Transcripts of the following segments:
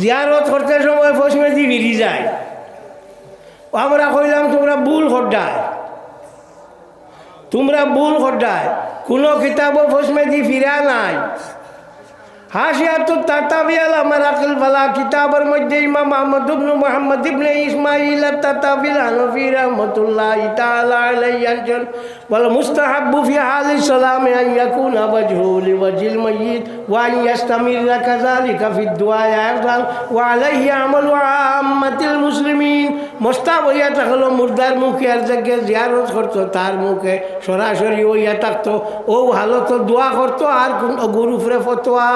জিয়ারত করতে সময় পশ্চিমে দি ফিরি যায়। আমরা কইলাম, তোমরা ভুল খড্ডায় তোমরা ভুল খড্ডায় কোনো কিতাবও পশ্চিমে দি ফিরা নাই। হাসিয়াতু তাতাবিয়াল আমার আকিল ফালা কিতাবের মধ্যে ইমাম আহমদ ইবনু মুহাম্মদ ইবনে ইসমাইল তাতাবিল হানফি রাহমাতুল্লাহ তাআলা আলাইহি আনছেন বল মুস্তাহাব্বু ফি হালি সালাম আন ইয়াকুনা ওয়াজহু লিওয়াজিল মাইয়িত ওয়া আন ইয়াস্তামিরা কাযালিকা ফি দুআ আফদাল ওয়া আলাইহি আমালু আম্মাতিল মুসলিমিন। মোস্তাব হইয়া থাকল মুর্দার মুখে আর জায়গায় জিয়ারত করতো তার মুখে। সরাসরি হইয়া থাকতো ও হালত দোয়া করতো আর কোন গুরুফরে ফতোয়া।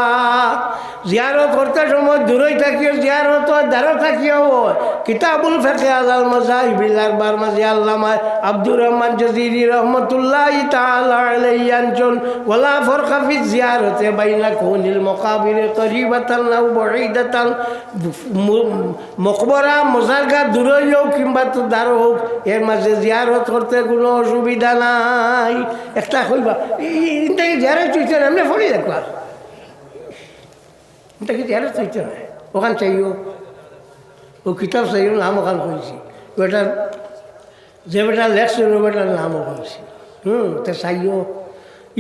জিয়ারত করতে সময় দূরই থাকিও, জিয়ারত দ্বারা থাকিও। কিতাবুল ফেকে আলাল মজাহিবিল আরবার মাঝে আল্লামা আব্দুর রহমান জজিরি রহমতুল্লাহ তাআলা আলাইহি আনচন ওয়ালা ফরকা ফি জিয়ারতে বাইনা কুনিল মুকাবির করিবাতান আও বাঈদাতান মকবরা, মজারগা দূরই হোক কিংবা তো দ্বারো হোক, এর মাঝে জিয়ারত করতে কোনো অসুবিধা নাই। একটা কইবা এইটা জিয়ারত চুইছে এমনি ফড়ি দেখবা এটা কি জিয়ারত চুইছে না ওখান চাইও, ও কিতাব চাইও, নাম ওখান কইছি। বেটার যে বেটা লেখছে ও বেটার নামও কইছি। হুম, তে চাইও।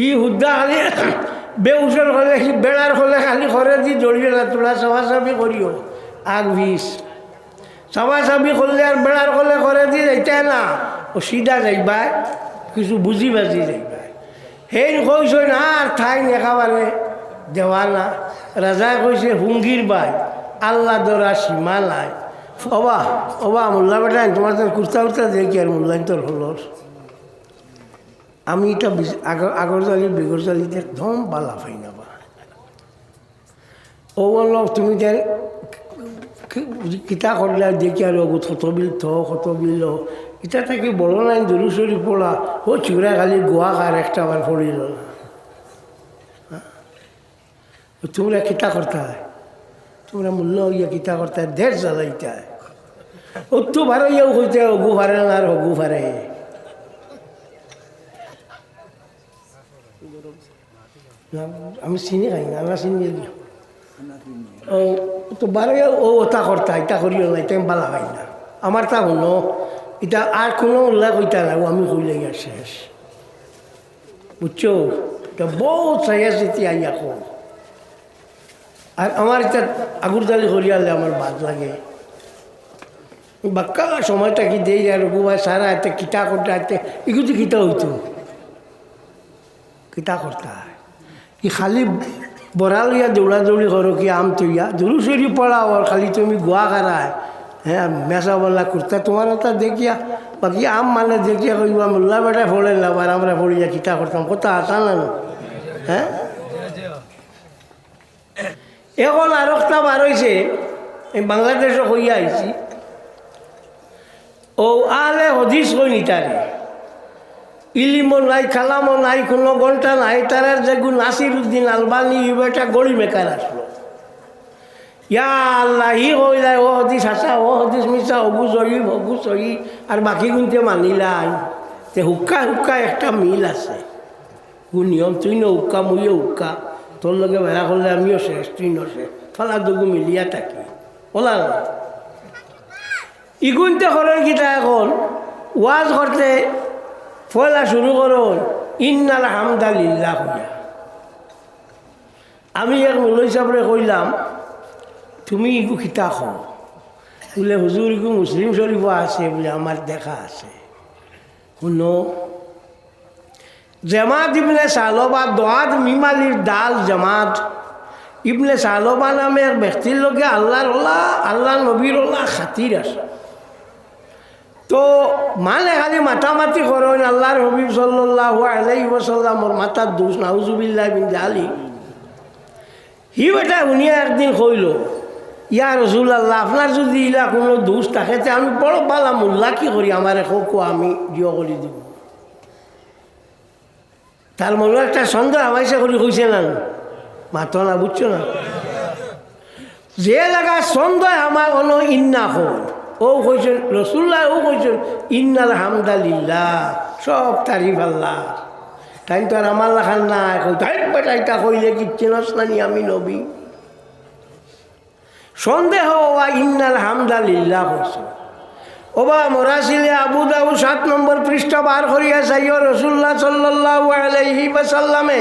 ই হুদ্দা খালি বেউসর হলে বেড়ার হলে খালি ঘরে দি জড়িয়ে না তোলা চাফি করিও। আগ বিষ। চাফি করলে আর বেড়ার হলে ঘরে দি যাইতে না। ও সিধা যাইবা কিছু বুঝি বাজি যাইবা সেই কইছ না, আর ঠাই একেবারে দেওয়া না রাজাই কইছে, হুঙ্গির বাই আল্লাহ দরা সীমা নাই অবা অবা, মোল্লা বেটা, তোমার তো কুর্তা উর্তা দেখি আর মোল্লাইন তোর আমি এটা আগর আগর জালি, বেগর জালিতে একদম বালা পাই না ও বলল, তুমি যে কিতা করলে, দেখি আর ওগো কত বিল থ কত বিল এটা থাকি বড় নাই দরু সরি পড়া ও চূড়া খালি গোয়া কার একটা আবার পড়িল না হ্যাঁ? তোমরা কিতা করতে? হয় তোমরা মূল্য ইয়ে কিতা করতে? হয় ঢের জ্বালাইতে হয় ও তো ভারে ইয়েও হইতে অগু ভারে আর অগু ভারে আমি চিনি খাই না আমরা চিনি ও তো বারে ও ওটা করতা এটা করিও না এটা বালা খাই না। আমার তা শুনো এটা আর কোনো উল্লেখ হইতা না আমি কইলে শেষ। বুঝছ? এটা বহুত চাই আছে আইয়া কম আর আমার এটা আগুর জালি হরিয়ালে আমার বাদ লাগে। বাক্কা সময়টা কি দেই আর রঘুভাই সারা এতে কিতা করতে, এতে এগুলো কিতা হইতো? কিতা করতে? কি খালি বড়াল ইয়া দৌড়া দৌড়ি করো কি আম তুইয়া দূর সরি পড়াও আর খালি তুমি গোয়া কারায় হ্যাঁ মেসা বললা, কুর্তা তোমার ওটা দেখিয়া, বাকি আম মানে দেখিয়া কইবা, মোল্লা বেটা ফোড়ে না আর আমরা ফড়িয়া কিতা করতাম কোথা আসা না? হ্যাঁ? এখন আর একটা বার হয়েছে বাংলাদেশও হইয়া আইছি। ও আলে হদিস কই নিতারে ইলিমো নাই খালামো নাই, কোনো ঘণ্টা নাই, তারা যেগুন নাসির উদ্দিন আলবানি একটা গড়ি মেকার আসলো। ইয়া আল্লাহ হি কই যায়, ও হদিস হাসা, ও হদিস মিশা অগু সহি অগু সহি আর বাকি গুনতে মানিলাই তে হুক্কা হুক্কা একটা মিল আছে। গু নিয়ম তুই ন হুক্কা মুইও হুক্কা। তোর লগে বেড়া করলে আমিও শেষ তুই ন শেষ। ফলা দুগু মিলিয়া থাকি। ওলা ইগুনতে করেন কিটা এখন। ওয়াজ করতে ফলা শুরু করুন। ইন্নাল হামদালিল্লাহ হইয়া। আমি এক মূল সাহেবরে কইলাম, তুমি ইগু খিতা খো বোলে হুজুর ইগু মুসলিম শরীফ আছে বলে আমার দেখা আছে। শুনো জামাত ইবনে সালবা দোয়াত মিমালির দাল জামাত। ইবনে সালবা নামে এক ব্যক্তির লগে আল্লাহর আল্লাহ নবীর খাতির আছে। তো মানে খালি মাতামাতি করেন আল্লাহর হবিব সাল্লাহ আলাই ওসাল্লামর মাতার দোষ, নাউজুবিল্লাহ বিন জালি হি বেটা উনিয়া একদিন কইল, ইয়া রসুল আল্লাহ আপনার যদি ইলা কোনো দোষ থাকে আমি বড় পালা মোল্লা কি করি? আমার কো আমি জিও করে দিব। তার মনে একটা সন্দেহ আমাইসা করে কইছে না। মাতো না, বুঝছ না? যে লাগা সন্দেহ আমার অন ইন্না হল। ও কইছেন রসুল্লাহ ও কইছেন ইন্নাল হামদালিল্লাহ সব তারিফ আল্লাহ। তাই তো আর আমার লাখান না কই তাই বেটা, এটা কইলে কি চেনস নানি আমি নবী? সন্দেহ ইন্নাল হামদালিল্লাহ হয়েছে ওবা মোরাসিলে আবু দাউ সাত নম্বর পৃষ্ঠ বার করিয়া যাইও রসুল্লাহ সাল্লাহ আলাইহি বাসাল্লামে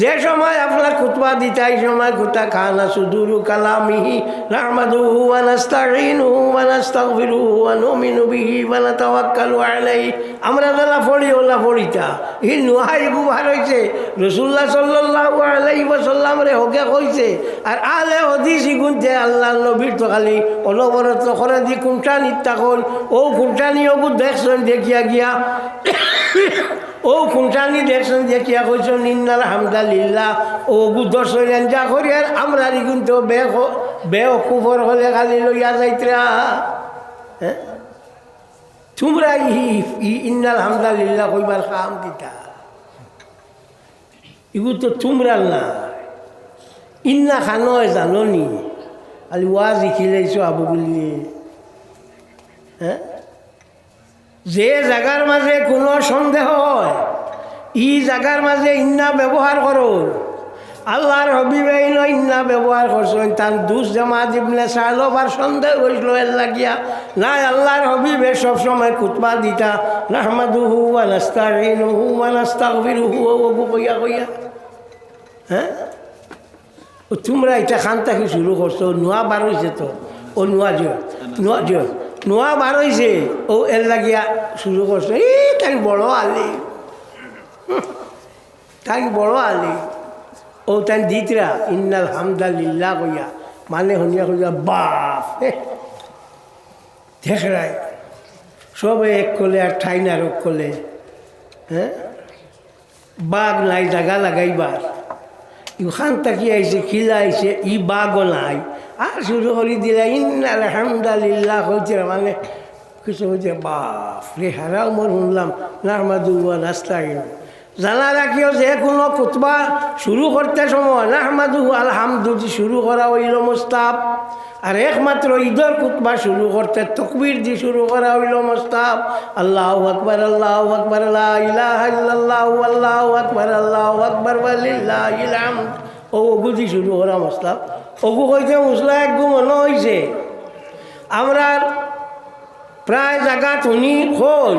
যে সময় আপনার খুতবা দিতে এই সময় খুতা খানা সুদুরু কালামিহি, নাহমাদুহু ওয়া নাস্তাঈনুহু ওয়া নাস্তাগফিরুহু ওয়া নুমিনু বিহি ওয়া নাতাওয়াক্কালু আলাইহি। আমরা যারা পড়ি ওলা পড়িতা। ই নুহাই গুবার হইছে। রসুল্লাহ সাল্লাল্লাহু আলাইহি ওয়াসাল্লাম রে হকে কইছে, আর আলে হদিস ইগুনতে আল্লাহ নবীর তো খালি অনবরত করে দি কুমটা নিত্যা কই ও কুমটানি ওগু দেখছেন, দেখিয়া গিয়া ও কুমটানি দেখছেন দেখিয়া কইছেন নিন্নাল হামদালিল্লাহ। ও গু দর্শন যা করি আর আমরা ইগুন তো বে বে কুফর হলে খালি লইয়া যাইতরা। হ্যাঁ তোমরা ই ইন্নাল হামদালিল্লাহ কইবার খাম কিতা? এগুলো তো তোমরা না। ইন্না খানো জাননি। খালি ওয়াজ শিকিলাইছো আবু বুলিয়ে। হ্যাঁ যে জাগার মাঝে কোনো সন্দেহ হয়, ই জাগার মাঝে ইন্না ব্যবহার করো আল্লাহর হবিবে ইনো ইন্না ব্যবহার করছেন তার দুষ জামা দিবলে চালো আর সন্দেহ হয়েছিল এর লাগিয়া। নাই আল্লাহর হবিবে সবসময় কুতবা দিতা। নাহমাদুহু ওয়া নাস্তাঈনুহু ওয়া নাস্তাগফিরুহু ওগু কইয়া কইয়া। হ্যাঁ তোমরা এটা খান থাকি শুরু করছ? নোয়া বার হয়েছে তো। ও নোয়া জিও নোয়া জিও নোয়া বার হয়েছে ও এর লাগিয়া শুরু করছ, এই তাই বড় আলি। তাই বড় আলি। ও তাই দিতরা ইন্নাল হামদালিল্লাহ কইয়া মানে শুনিয়া কইয়া বাপ, হে। দেখ রায়, সবে এক কলে আর ঠাই না রোগ কলে হ্যাঁ? বাঘ নাই জাগা লাগাইবার। ইখান তাকি আইছে, খিলা আইছে, ই বাঘও নাই। আর শুরু করে দিলা ইন আলহামদুলিল্লাহ হয়েছে মানে কিছু হয়েছে বাপ রে, হারাও মর শুনলাম, নাহমাদু রাস্তা জানা রাখিও যে কোনো কুতবা শুরু করতে সময়, নাহমাদু আলহামদু যে শুরু করা হইল মোস্তাব আর একমাত্র ঈদের কুতবা শুরু করতে তকবির দিয়ে শুরু করা হইল মোস্তাব আল্লাহ আকবর আল্লাহ আকবর আল্লাহ আল্লাহু আকবর আল্লাহু আকবর হামদ ও ওগু দিয়ে শুরু করা মোস্তাব ওগু কইতে মুসলা একগু মনে হইছে। আমরা প্রায় জায়গা শুনি হই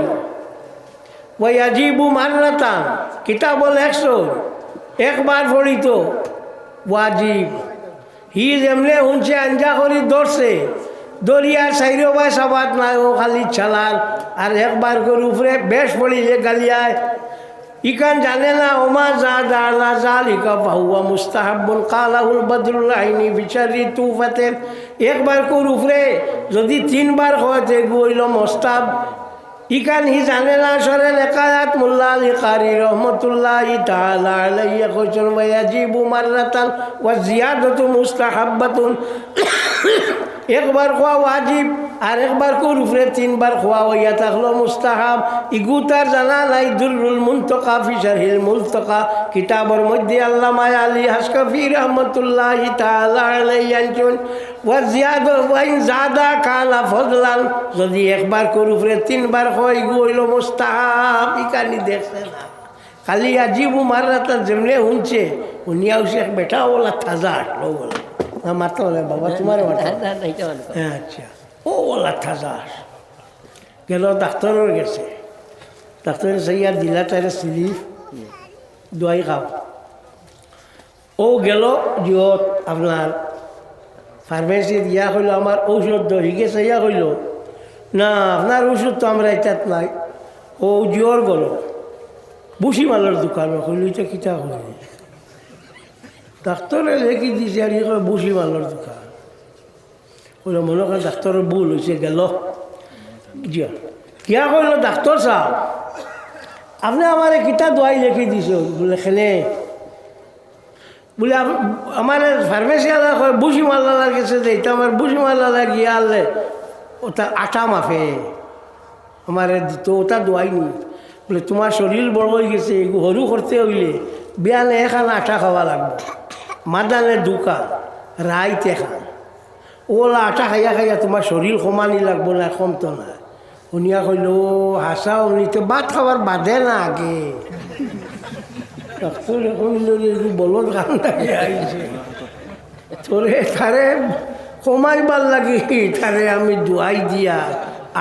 ওয়াজিবু মান্নাতান কিতাব একশো একবার পড়িত ওয়াজিব। হি যেমনে শুনছে আঞ্জা করি দৌড়ছে দরিয়ার সাইরো বা সাবাত নাই, ও খালি ছালার আর একবার করে উপরে বেশ পড়িলে গালিয়ায়, ইকান জানে না, ওমা যা দালা জাল ইকা বাহুয়া মুস্তাহাবুল কালাহুল বদরুল আইনি বিচারি তুফাতের একবার কর উপরে যদি তিনবার হয়তে গইল মোস্তাব। ইকান হি জানে না সরে লেকায়াত মুল্লা আলী কারি রহমতুল্লাহ তাআলা আলাইহি কইছেন ওয়াজিবু মাররাতান ওয়া জিয়াদাতু মুস্তাহাব্বাতুন। একবার খোয়া ওয়াজিব। আর একবার কোর উপরে তিনবার খোয়া হইয়া থাকল মুস্তাহাব। ইগুতার জানা নাই দুরুল মুলতকা ফিসারিল মুলতকা। কিতাবর মধ্যে আল্লামা আলী হাসকাফি রহমতুল্লাহ আনছেন ওয়া জিয়াদ ওয়াইন জাদা কালা ফজলান। যদি একবার কোর উপরে তিনবার হয় ইগু হইল মুস্তাহাব। ইকানি দেখছে না। খালি আজিবু মারাতা যেমনে শুনছে উনিয়াও শেখ বেটা ওলা থাজা আসলো বলে। না মাত্র বাবা তোমার মাথা হ্যাঁ আচ্ছা। ও ওলা থাজা গেল ডাক্তারের গেছে ডাক্তারের সাইয়া দিলা তারে স্লিপ দোয়াই খাও। ও গেল জিওত আপনার ফার্মেসি দিয়া কইল আমার ঔষধ ধরি গেছে, ইয়া কইল না আপনার ওষুধ তো আমরা এটাত নাই। ও জিওর গেল। বুসি মালের দোকান কইল এটা কিতা কইল ডাক্তরে লেখি দিছে আর ইয়ে বুসি মালের দোকান। কইল মনে করেন ডাক্তরের ভুল হয়েছে গেল জিয়া কিয়া কইল ডাক্তর সাহেব আপনি আমার কিতা দোয়াই লিখি দিছে বলে খেলে বলে আমার ফার্মেসি আলা কয় বুসি মাল্লার কাছে যে এটা আমার বুসি মাল্লা গিয়ে আনলে ওটা আটা মাফে আমার দিত ওটা দোয়াইনি বলে তোমার শরীর বড় হয়ে গেছে সরু করতে হইলে বিয়ালে এখান আটা খাওয়া লাগবে মাদানে দুকা রাইতে খান ওলা আটা খাইয়া খাইয়া তোমার শরীর সমানি লাগবো না, কমতো না। শুনিয়া কইল হাসা উনিতে ভাত খাবার বাদে না আগে। যে বলদ কান আইছে তোরে তারে কমাইবার লাগি তারে আমি দুয়াই দিয়া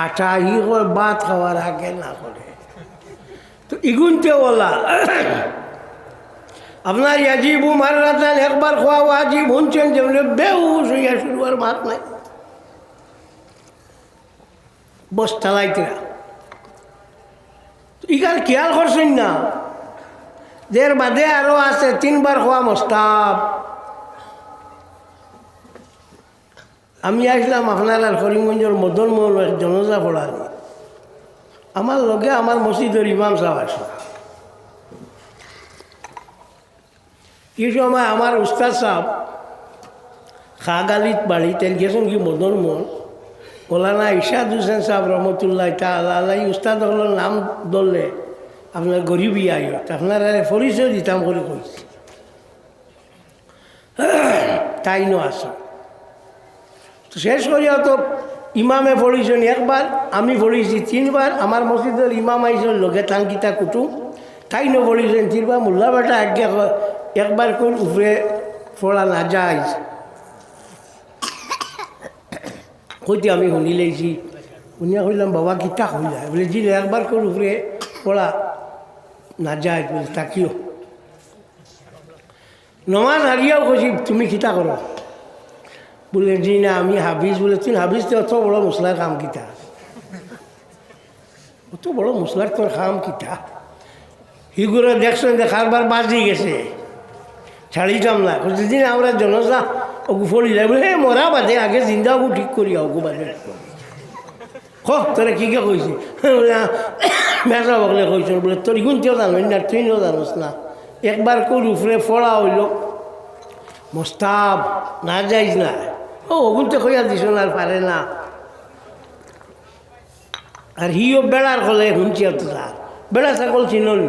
আটা হি ভাত খাওয়ার আগে না করে তো ইগুনতে ওলা। আপনার ইয়াজিবু মারাতান একবার খোয়া ওয়াজিব শুনছেন যে বেউস হইয়া শুরু আর ভাত নাই। বস চালাইতেরা ইকাল খেয়াল করছেন না? দের বাদে আরও আছে, তিনবার খোয়া মস্তাব। আমি আসলাম আপনার আর করিমগঞ্জের মদন মোহন জনজা পড়ালি আমার লগে আমার মসজিদের ইমাম সাহেব আছে কি সময় আমার উস্তাদ সাহেব খাগালিত বাড়ি তেল গেছেন কি মদন মোহন? মৌলানা ইশাদ হুসেন সাহেব রহমতুল্লাহ তালাই উস্তাদ হলের নাম ধরলে আপনার গরিবই আয়ত আপনার পরিচয় দিতাম করে কইছি। তাই নো আসো। তো শেষ করিয়া তো ইমামে পড়িছেন একবার, আমি পড়িছি তিনবার, আমার মসজিদের ইমাম আইসেন লগে টাঙ্কিতা কুটুম তাই নো পড়িছেন তিনবার, মোল্লা বেটা আজ্ঞা একবার কোন উপরে পড়া না যায়। কইতে আমি শুনি লেছি শুনিয়া কইলাম, বাবা, কিতা কইলা? বলে, জি একবার কোন উপরে পড়া না যায়, বলে তাকিও নমাজ হারিয়াও কইছি, তুমি কিতা করো? বলে, জি না, আমি হাফিজ। বলে, তুই হাফিজ, তো অত বড় মশলার কাম কিতা? অত বড় মশলার তোর কাম কিতা? হিগুলো দেখছেন দেখারবার বাজি গেছে। ছাড়ি যাম না যেদিন আমরা জনসা, ওগু ফলি যায় বলে হে, মরা বাদে, আগে জিন্দা ওগু ঠিক করি, ওগু বাদে। হ, তোরা কি কে কইছি? মেসা বকলে কইছ। বলে, তোর ইগুন তেও জানো না, তুই নিও জানোস না। একবার কোন উপরে ফড়া হইল। মোস্তাব, না যাইস না। ও, ওগুন তো কইয়া দিস না, আর পারে না। আর হিও বেড়ার কলে শুনছি তো তার। বেড়া ছাগল চিনল।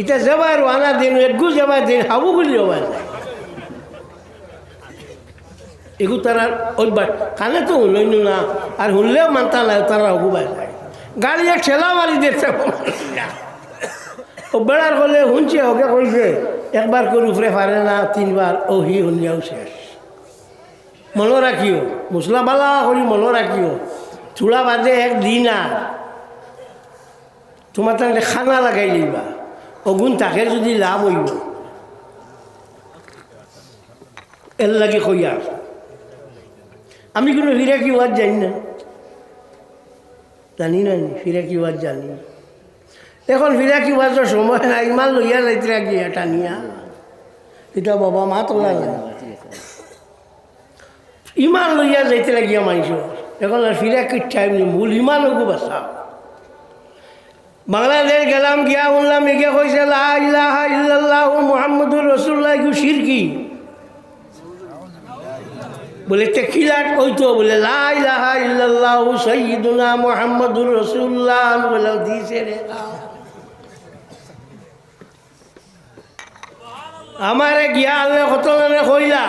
ইটা যাবার আনা দিন একগু যাবার দিন, হাবু গুলি যাবার যায় এগু তারা ওইবার কানে তো শুনল না, আর শুনলেও মানতা নাই, তারা হগুবার যায় গাড়ি এক ঠেলা মারি দিচ্ছে ও বেড়ার কলে শুনছে ওকে কইছে, একবার করে উপরে পারে না, তিনবার। ও হি শুনিয়াও শেষ। মনে রাখিও, মশলা বালা করি মনে রাখিও চূড়া বাদে একদিন আর। তোমার তাহলে খানা লাগাই দিবা অগুন তাকে যদি লাভ হইব। এর লাগে কইয়া আমি কোনো ফিরাকি ওয়াজ জানি না। জানি না নি ফিরাকি ওয়াজ জানি। এখন ফিরাকি ওয়াজের সময় নাই, ইমান লইয়া যাইতে রাখি এটা নিয়া। এটা বাবা মা তোলা যায় ইমান লইয়া যাইতে লাগিয়া মানুষ এখন আর ফিরাকির টাইম নেই মূল ইমানকো বাঁচা বাংলাদেশ গেলাম গিয়া শুনলাম একে কইছে, লা ইলাহা ইল্লাল্লাহ মুহাম্মদুর রসুল্লাহ কি? শিরকি বলে তেকিলাট কইতো। বলে, লা ইলাহা ইল্লাল্লাহ সৈয়দুনা মুহাম্মদুর রসুল্লাহ আমি বললাম দিছে রে। আমারে গিয়া আল্লাহ কত কইলা?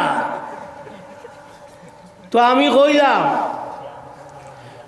তো আমি কইলাম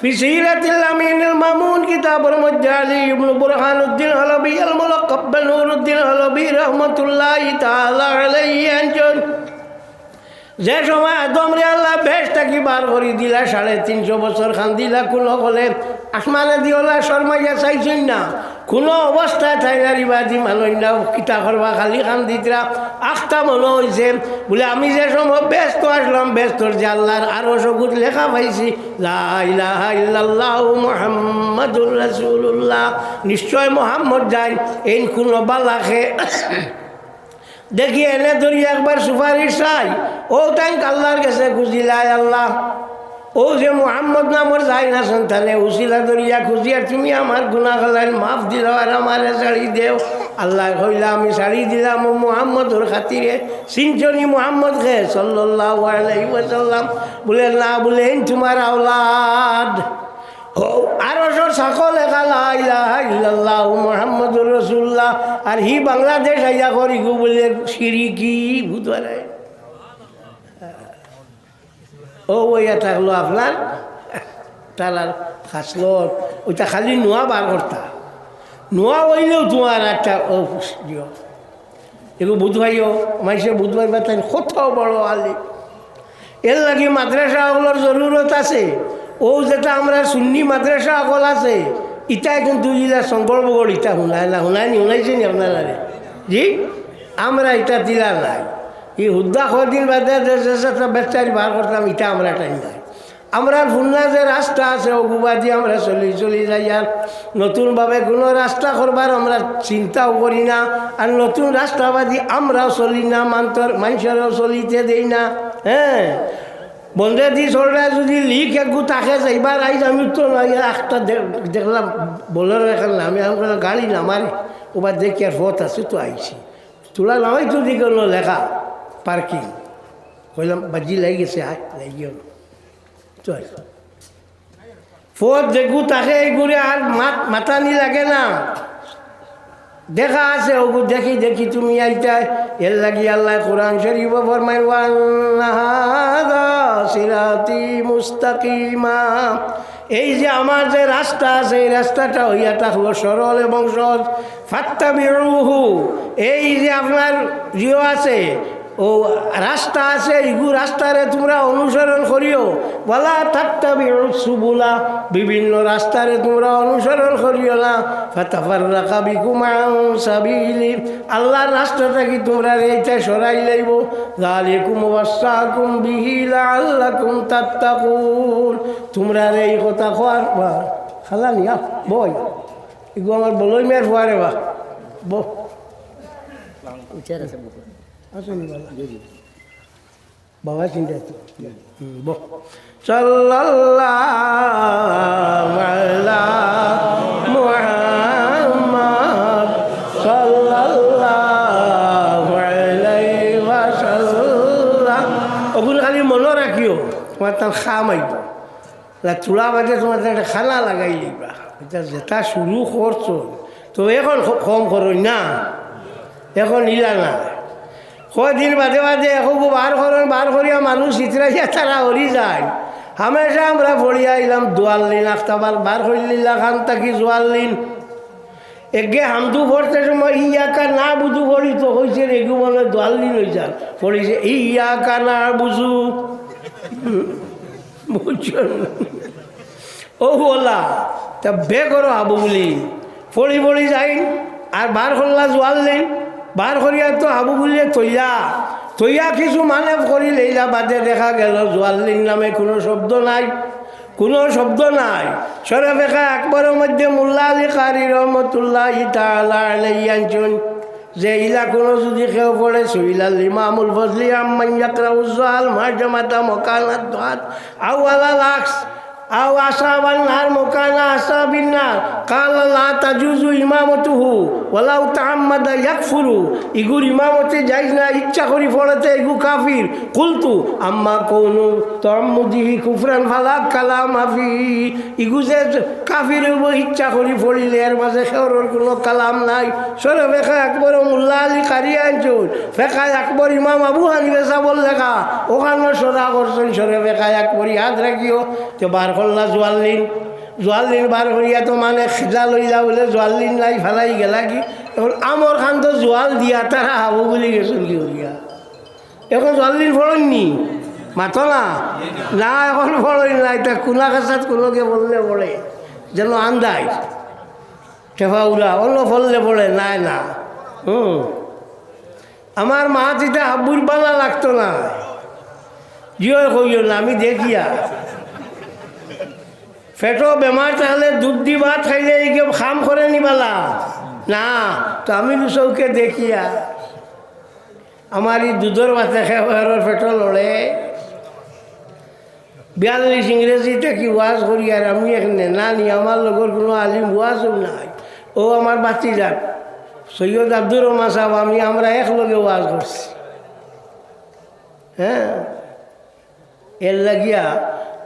في سيرة الأمين المامون كتاب المجالي ابن برهان الدين الحلبي الملقب بنور الدين الحلبي رحمة الله تعالى عليه أنجن যে সময় আদমরে আল্লাহ বেশ থাকি বার করে দিলা সাড়ে তিনশো বছর খান দিলা কোনো হলে আসমানে দিওলা শর্মাইয়া চাইছেন না কোনো অবস্থায় থাইনারি বাদি মানুষ না কিতা করবা খালি খান দিতরা আখটা মনে হয়েছে বলে, আমি যে সময় ব্যস্ত আসলাম ব্যস্তর যে আল্লাহর আরও সবুজ লেখা পাইছি মোহাম্মদুর রাসুল্লাহ নিশ্চয় মোহাম্মদ যাই এই কোনো বালাখে দেখি এনে ধরি একবার সুপারিশ চাই ও টাইম আল্লাহর কাছে খুঁজিলাই আল্লাহ। ও যে মোহাম্মদ নামর যাই না সন্তানে উসিলা ধরিয়া খুঁজিয়া তুমি আমার গুণা গলায় মাফ দিল আর আমারে শাড়ি দেও। আল্লাহ কইলা, আমি শাড়ি দিলাম ও মোহাম্মদর খাতিরে। সিঞ্চনি মোহাম্মদ খে সাল্লাহ বলে, না বলে তোমার আওলাদ। আর ওসর সকল ইল্লাল্লাহ মোহাম্মদুর রসুল্লাহ আর হি বাংলাদেশ আইয়া করি গু বলে সিঁড়ি কি ও ওইয়া থাকল আপনার তার আর খাসলো, ওইটা খালি নোয়া বার করতা। নোয়া হইলেও তোমার একটা দিও। এগুলো বুধবাইও মাইসে বুধবাই বা তাই কোথাও বড় আলি এর লাগি মাদ্রাসাগুলোর জরুরত আছে। ও যেটা আমরা সুন্নি মাদ্রাসা অকল আছে, ইটাই কিন্তু ইলা শঙ্কর ইটা শুনাইছে নি আপনারা জি? আমরা এটা দিলা নাই। এই হুদ্দা কদিন বাদে বেচারি বার করতাম ইটা আমরা টাইম নাই আমরা ফুন্না যে রাস্তা আছে অগুবাদি আমরা চলি চলি যাই আর নতুনভাবে কোনো রাস্তা করবার আমরা চিন্তাও করি না আর নতুন রাস্তাবাদী আমরাও চলি না মান্তর মানুষেরও চলিতে দেই না হ্যাঁ? বন্ধে দি চলরা যদি লিক একগু তাকে যাইবার আইজ আমি তো একটা দেখলাম বলার এখন আমি আমি বললাম, গাড়ি নামারে। ওবার দেখি আর পথ আছে তো আইছি। তোলা নামাই তো দিকে লেখা। পার্কিং কইলাম বাজি লাগি গেছে আয় লাগিও তো আইছি। পথ দেখু তাকে এই ঘুরে আর মাত মাতানি লাগে না দেখা আছে ওগু দেখি দেখি তুমি আইতা এর লাগি আল্লাহ কোরআন শরীফ ফরমাই সিরাতি মুস্তাকিমা এই যে আমার যে রাস্তা আছে এই রাস্তাটা হইয়া থাকল সরল এবং সহজ ফাত্তা বিরুহু এই যে আপনার জিও আছে ও রাস্তা আছে, ইগু রাস্তারে তোমরা অনুসরণ করিও। বলা থাকতা সুবুলা, বিভিন্ন রাস্তারে তোমরা অনুসরণ করিও না। ফাতাফার রাখা বিকুমাং সাবিলি, আল্লাহর রাস্তাটা কি তোমরা এইটা সরাই লইব। গালিকুম ওয়াসাকুম বিহিলা আল্লাকুম তাত্তাকুন। তোমরা এই কথা খোয়ার বা, খালা নিয়া বই ইগু আমার বলই মেয়ের ফুয়ারে বা। উচার আছে আসুন বাবা। বাবা চিন্তা তো সাল্লাল্লাহু আলা মুহাম্মদ সাল্লাল্লাহু আলাইহি ওয়াসাল্লাম। ওগুলো খালি মনে রাখিও তোমার তার খাম আইব। চূড়া বাজে তোমার একটা খানা লাগাই দিবা এটা যেটা শুরু করছ তো এখন কম করো না। এখন ইলা না। কদিন বাদে বাদে এখন বার করেন বার করিয়া মানুষ ইতরাইয়া তারা হরি যায়। হামেশা আমরা পড়িয়া আইলাম দোয়াল লিন আফতাবার বার করিলা খান তাকি জোয়াল লিন এগে হামদু পড়তে সময় ইয়াকা না বুঝু পড়ি তো হয়েছে এগু মনে দোয়াল লিন হয়ে যান পড়িছে ইয়াকা না বুঝু বুঝছেন ও বলা, তা বে করো হাবু বলি। পড়ি পড়ি যাই আর বার করলা জোয়াল নেই বার করিয়া তো আবু বলিয়ে তৈয়া। তৈয়া কিছু মানে করি লেইলা বাদে দেখা গেল জোয়াল্লিন নামে কোনো শব্দ নাই। কোনো শব্দ নাই। সরফেখা আকবরের মধ্যে মোল্লা আলী কারি রহমতুল্লাহ ইতালাইয়াঞ্চন যে ইলা কোনো যদি কেউ পড়ে সুইলাল ইমামুল ফজলি আম্মান ইয়াকরা উজ্জাল মার্জমাতা আউ আলা লাক্স আও আসাবান নার মোকানা আশা নার কালা লা তাজুজু ইমামতুহু, ওয়ালাউ তাহাম্মাদা ইয়াকফুরু। ইগুর ইমামতে যাইজ না, ইচ্ছা করি পড়াতে ইগু কাফির। কুলতু, আম্মা কৌনু তম্মুদিহি কুফরান ফালা কালাম হাফি ইগু যে কাফির ইচ্ছা করি পড়িলে এর মাঝে খেওরের কোনো কালাম নাই। সরে ফেকা একবার মোল্লা আলী কারিয়া আনছুন ফেকায় একবার ইমাম আবু হানিফে সাবল লেখা। ওখানে সরা করছেন সরে ফেকায় একবার ইয়াদ রাখিও। তো বার করলা জোয়াল্লিন। জোয়াল্লিন বার করিয়া তো মানে খেলা লইলা বলে জোয়াল্লিন লাই ফেলাই গেলা কি? এখন আমর খান তো জোয়াল দিয়া তারা হাবো বলি গেছেন কি করিয়া এখন জোয়াল্লিন ফলননি মাতো না? না, এখন ফলন নাই। এটা কোনা কাছাত কোনোকে বললে পড়ে যেন আন্দাই টেফা উড়া অন্য ফললে পড়ে নাই না। হুম আমার মা যেটা হাবুর পালা লাগতো না। জিও কইও না, আমি দেখিয়া। পেটও বেমার তাহলে দুধ দিবা, খাইলে কেউ খাম করে নিবালা না তো আমি চৌকে দেখিয়া আমার এই দুধের ভাতে খেয়ে পেটও লড়ে বিয়াল্লিশ ইংরেজিতে কি ওয়াজ করি আর আমি এখানে না নি আমার লগর কোনো আলিম ওয়াজও নাই। ও আমার বাতি যাক সৈয়দ আব্দুর রহমান সাহেব আমি আমরা একলগে ওয়াজ করছি হ্যাঁ এর লাগিয়া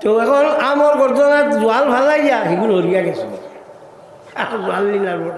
তো এখন আমর ঘটনা জোয়াল ভালাইয়া সেগুলো হরিয়া গেছে। জোয়াল লীলার বড়